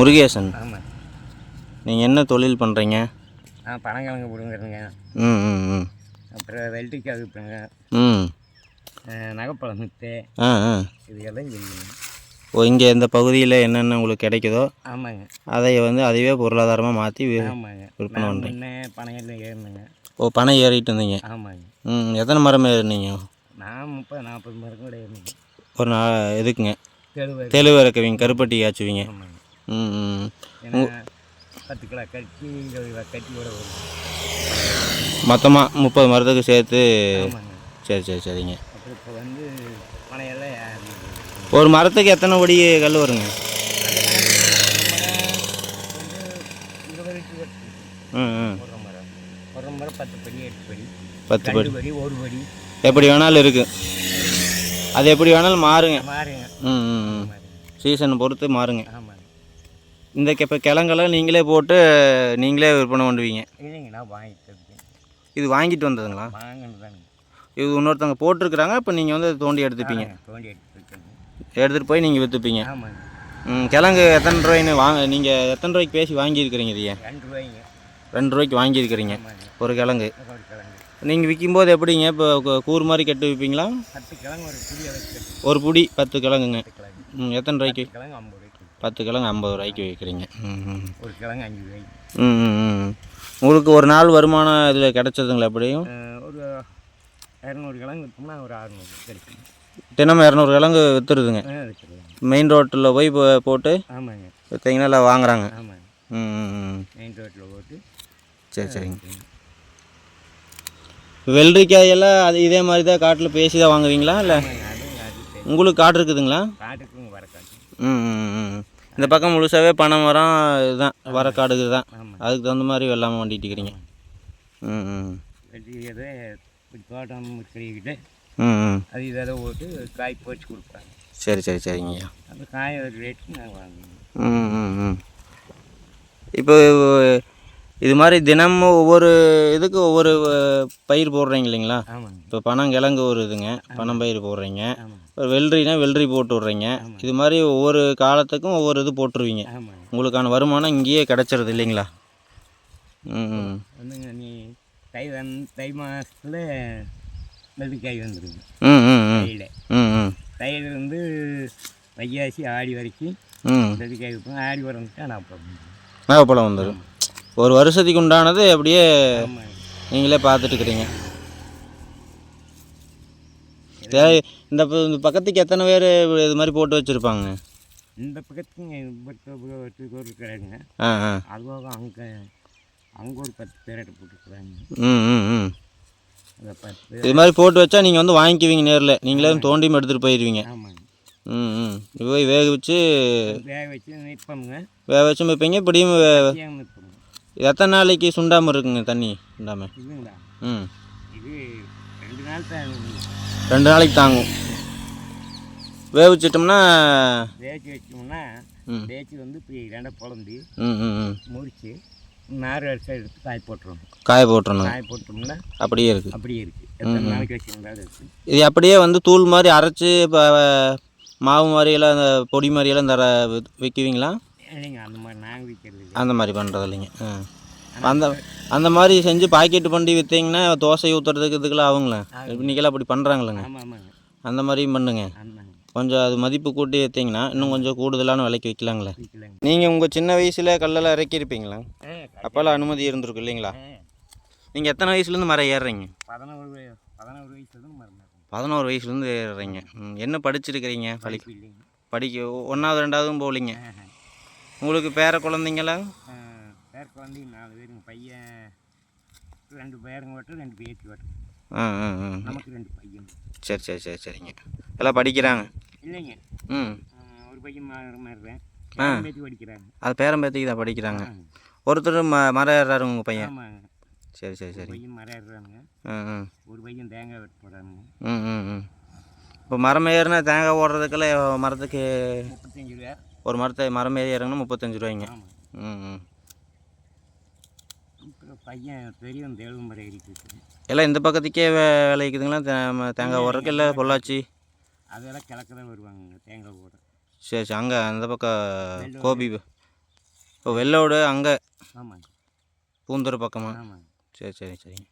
முருகேசன். ஆமாம் நீங்கள் என்ன தொழில் பண்ணுறீங்க நான் பனங்கிழங்கு பிடுங்குறேங்க ம் ம் ம். அப்புறம் வெள்ளரிக்காய் விற்பேங்க. ம். நகைப்பழம் விற்று ஆ ஆ. இதுக்கெல்லாம் செய்யணும் ஓ இங்கே இந்த பகுதியில் என்னென்ன உங்களுக்கு கிடைக்குதோ ஆமாங்க. அதை வந்து அதுவே பொருளாதாரமாக மாற்றி ஆமாங்க. விற்பனை பண்ணுறீங்க பனையெல்லாம் ஏறினேங்க. ஓ பனை ஏறிட்டு இருந்தீங்க. ஆமாங்க. ம் எத்தனை மரம் ஏறினீங்க? நான் முப்பது நாற்பது மரம் கூட ஏறினேங்க. ஒரு நா இதுக்குங்க தெளிவு இறக்குவீங்க கருப்பட்டி காய்ச்சுவீங்க. ஆமாங்க. பத்து கிலோ கட்டி இருபது கிலோ கட்டி கூட வரும் மொத்தமாக முப்பது மரத்துக்கு சேர்த்து சரி சரி சரிங்க. அப்புறம் இப்போ வந்து ஒரு மரத்துக்கு எத்தனை படி கல் வருங்க? பத்து படி ஒரு படி. எப்படி வேணாலும் இருக்குது அது எப்படி வேணாலும் மாறுங்க. மாறுங்க. ம் ம் சீசனை பொறுத்து மாறுங்க. இந்த இப்போ கிழங்கெல்லாம் நீங்களே போட்டு நீங்களே விற்பனை பண்ணுவீங்க. இல்லைங்க நான் வாங்கிட்டு இருக்கேன். இது வாங்கிட்டு வந்ததுங்களா? இது இன்னொருத்தவங்க போட்டிருக்கிறாங்க இப்போ நீங்கள் வந்து அதை தோண்டி எடுத்துப்பீங்க. தோண்டி எடுத்து இருக்கேங்க எடுத்துகிட்டு போய் நீங்கள் விற்றுப்பீங்க கிழங்கு எத்தனை ரூபாய்ன்னு வாங்க நீங்கள் எத்தனை ரூபாய்க்கு பேசி வாங்கியிருக்கிறீங்க இதையே? ரெண்டு ரூபாய்ங்க. ரெண்டு ரூபாய்க்கு வாங்கியிருக்கிறீங்க ஒரு கிழங்கு. நீங்கள் விற்கும்போது எப்படிங்க இப்போ கூறு மாதிரி கட்டு விற்பீங்களா ஒரு புடி பத்து கிழங்குங்க. ம் எத்தனை ரூபாய்க்கு? பத்து கிழங்கு ஐம்பது ரூபாய்க்கு விற்கிறீங்க ஒரு கிழங்கு அஞ்சு ரூபாய்க்கு. ம் ம், ம் உங்களுக்கு ஒரு நாள் வருமானம் இதில் கிடைச்சதுங்களா எப்படியும்? ஒரு இரநூறு கிழங்கு விற்றோம்னா ஒரு அறுநூறு கிடைக்கும். தினமும் இரநூறு கிழங்கு விற்றுருதுங்க மெயின் ரோட்டில் போய் போட்டு ஆமாங்க. விற்றீங்கன்னா எல்லாம் வாங்குறாங்க. ஆமாங்க. ம் மெயின் ரோட்டில் போட்டு சரி சரிங்க. வெள்ளரிக்காயெல்லாம் அது இதே மாதிரி தான் காட்டில் பேசி தான் வாங்குவீங்களா? இல்லை உங்களுக்கு காடு இருக்குதுங்களா? வர காட்டு ம் ம், ம் இந்த பக்கம் முழுசாகவே பனை மரம் இதுதான் வரக்காடு தான் ஆமாம் அதுக்கு தகுந்த மாதிரி வெள்ளாமல் வண்டிட்டு இருக்கிறீங்க. ம் ம் தோட்டம் ம் அது இதை போட்டு காய் போச்சு கொடுப்பாங்க சரி சரி சரிங்கய்யா அந்த காய் ஒரு ரேட்டுக்கு நான் வாங்குவேன் ம் ம் ம். இப்போ இது மாதிரி தினமும் ஒவ்வொரு இதுக்கு ஒவ்வொரு பயிர் போடுறீங்க இல்லைங்களா? இப்போ பனங்கிழங்கு ஒரு இதுங்க பனம் பயிர் போடுறீங்க. வெள்ளரினா வெள்ளரி போட்டு விட்றீங்க. இது மாதிரி ஒவ்வொரு காலத்துக்கும் ஒவ்வொரு இது போட்டுருவீங்க. உங்களுக்கான வருமானம் இங்கேயே கிடச்சிருது இல்லைங்களா? ம் நீ தை வந் தை மாதத்தில் வெள்ளிக்காய் வந்துடுங்க ம் ம் ம். ம் தையில் வந்து வையாசி ஆடி வரைக்கும் ம். வெள்ளிக்காய் ஆடி நான் போடுவேன் நாகப்பழம் வந்துடும் ஒரு வருஷத்துக்கு உண்டானது அப்படியே நீங்களே பார்த்துட்டு இருக்கிறீங்க சரி, இந்த பக்கத்துக்கு எத்தனை பேர் இது மாதிரி போட்டு வச்சுருப்பாங்க? இந்த பக்கத்துக்கு ஆ ஆ. அதுபோக அங்கே அங்கே ஒரு பத்து பேர்கிட்ட போட்டுருக்குறாங்க. ம் ம் இது மாதிரி போட்டு வச்சா நீங்கள் வந்து வாங்கிக்குவீங்க நேரில். நீங்களே தோண்டியும் எடுத்துகிட்டு போயிடுவீங்க ம் ம். போய் வேக வச்சு வேக வச்சு வேக வச்சு வைப்பீங்க இப்படியும் வே- ஏன் நிற்போங்க இது எத்தனை நாளைக்கு சுண்டாமல் இருக்குங்க தண்ணி சுண்டாமல் ம். இது ரெண்டு நாள் தான் ரெண்டு நாளைக்கு தாங்கும். வேவிச்சிட்டோம்னா தேய்ச்சி வச்சோம்னா ம். தேய்ச்சி வந்து இப்படி ரெண்டை பொழந்து ம் ம் ம். முறிச்சு நார் அரிசி எடுத்து காய் போட்டுருவோம் காய போட்டுறணும். காய் போட்டோம்னா அப்படியே இருக்குது அப்படியே இருக்குது நாளைக்கு வச்சுருந்தாலும் இருக்குது இது அப்படியே வந்து தூள் மாதிரி அரைச்சி இப்போ மாவு மாதிரியெல்லாம் பொடி மாதிரியெல்லாம் தர விற்குவீங்களா இல்லைங்க அந்த மாதிரி நாங்கள் விற்கிறது அந்த மாதிரி பண்ணுறது இல்லைங்க. அந்த அந்த மாதிரி செஞ்சு பாக்கெட் பண்ணி விற்றீங்கன்னா தோசை ஊற்றுறதுக்கு இதுக்கெல்லாம் ஆகுங்களே? இன்றைக்கெல்லாம் அப்படி பண்ணுறாங்களேங்க அந்த மாதிரியும் பண்ணுங்க. கொஞ்சம் அது மதிப்பு கூட்டி விற்றீங்கன்னா இன்னும் கொஞ்சம் கூடுதலான விலைக்கு விற்கலாங்களே. விற்கலாங்க. நீங்கள் உங்கள் சின்ன வயசில் கல்லெல்லாம் இறக்கியிருப்பீங்களா? அப்போல்லாம் அனுமதி இருந்திருக்கு இல்லைங்களா? நீங்கள் எத்தனை வயசுலேருந்து மரம் ஏறுறீங்க? பதினோரு பதினோரு வயசுல தான் மறந்தாங்க பதினோரு வயசுலேருந்து ஏறுறீங்க. என்ன படிச்சிருக்கிறீங்க? படி இல்லைங்க. படிக்க ஒன்றாவது ரெண்டாவதும் போகலிங்க. உங்களுக்கு பேர குழந்தைங்களா? பேர் குழந்தை நாலு பேருங்க. பையன் ரெண்டு பேருங்க ஓட்டு ரெண்டு பேத்தி ஓட்டு ஆ ஆ நமக்கு ரெண்டு பையன். சரி சரி சரி சரிங்க. எல்லாம் படிக்கிறாங்க? இல்லைங்க. ம். ஒரு பையன் மாறுறேன் ஆ. பேத்தி படிக்கிறாங்க. அது பேரம்பேத்திக்கு தான் படிக்கிறாங்க. ஒருத்தர் ம மரம் ஏறுறாரு உங்கள் பையன்? சரி சரி சரி. பையன் மரம் ஏறுறாங்க. ஒரு பையன் தேங்காய் வெட்ட போகிறாங்க ம் ம் இப்போ மரம் ஏறினா தேங்காய் ஓடுறதுக்கெல்லாம் மரத்துக்கு? முப்பத்தஞ்சு ரூபா. ஒரு மரத்தை மரம் ஏறி இறங்கினா முப்பத்தஞ்சு ரூபாய்ங்க. ஆமாம் ம் பையன் பெரியவன் தேவ மரம் ஏறிட்டு இருக்குது. எல்லாம் இந்த பக்கத்துக்கே வே விளைக்குதுங்களா தேங்காய் ஓடுறதுக்கு இல்லை பொள்ளாச்சி? அதெல்லாம் கிழக்கு தான் வருவாங்க தேங்காய் போட. சரி சரி அங்கே அந்த பக்கம் கோபி இப்போ வெள்ளோடு அங்கே. ஆமாங்க. பூந்துறை பக்கமா? ஆமாங்க. சரி சரி சரிங்க